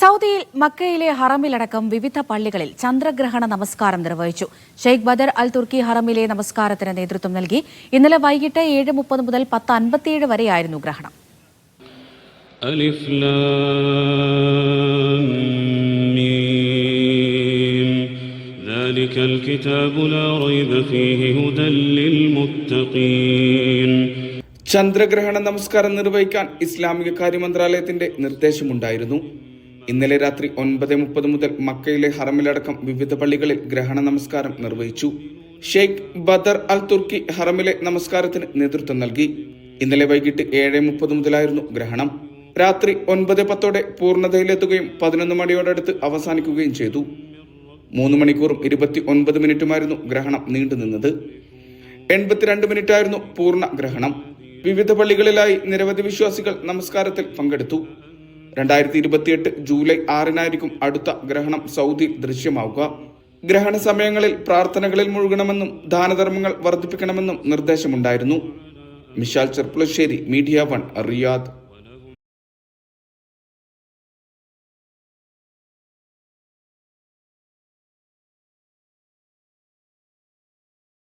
സൗദിയിൽ മക്കയിലെ ഹറമിലടക്കം വിവിധ പള്ളികളിൽ ചന്ദ്രഗ്രഹണ നമസ്കാരം നിർവഹിച്ചു ഷെയ്ഖ് ബദർ അൽ തുർക്കി ഹറമിലെ നമസ്കാരത്തിന് നേതൃത്വം നൽകി ഇന്നലെ വൈകിട്ട് ഏഴ് മുപ്പത് മുതൽ പത്ത് അൻപത്തിയേഴ് വരെയായിരുന്നു ഗ്രഹണം ألف لام ميم ذلك الكتاب لا ريب فيه هدى للمتقين ചന്ദ്രഗ്രഹണ നമസ്കാരം നിർവഹിക്കാൻ ഇസ്ലാമിക കാര്യ മന്ത്രാലയത്തിന്റെ നിർദ്ദേശമുണ്ടായിരുന്നു ഇന്നലെ രാത്രി ഒൻപത് മുപ്പത് മുതൽ മക്കയിലെ ഹറമിലടക്കം വിവിധ പള്ളികളിൽ ഗ്രഹണ നമസ്കാരം നിർവഹിച്ചു. ഷെയ്ഖ് ബദർ അൽ തുർക്കി ഹറമിലെ നമസ്കാരത്തിന് നേതൃത്വം നൽകി. ഇന്നലെ വൈകിട്ട് ഏഴ് മുപ്പത് മുതലായിരുന്നു ഗ്രഹണം. രാത്രി ഒൻപത് പത്തോടെ പൂർണതയിലെത്തുകയും പതിനൊന്ന് മണിയോടടുത്ത് അവസാനിക്കുകയും ചെയ്തു. മൂന്ന് മണിക്കൂറും ഇരുപത്തി ഒൻപത് മിനിറ്റുമായിരുന്നു ഗ്രഹണം നീണ്ടുനിന്നത് എൺപത്തിരണ്ട് മിനിറ്റായിരുന്നു പൂർണ ഗ്രഹണം. വിവിധ പള്ളികളിലായി നിരവധി വിശ്വാസികൾ നമസ്കാരത്തിൽ പങ്കെടുത്തു. രണ്ടായിരത്തി ഇരുപത്തിയെട്ട് ജൂലൈ ആറിനായിരിക്കും അടുത്ത ഗ്രഹണം സൗദി ദൃശ്യമാവുക. ഗ്രഹണ സമയങ്ങളിൽ പ്രാർത്ഥനകളിൽ മുഴുകണമെന്നും ദാനധർമ്മങ്ങൾ വർദ്ധിപ്പിക്കണമെന്നും നിർദ്ദേശമുണ്ടായിരുന്നു. Mishal Cherpulassery media one Riyadh.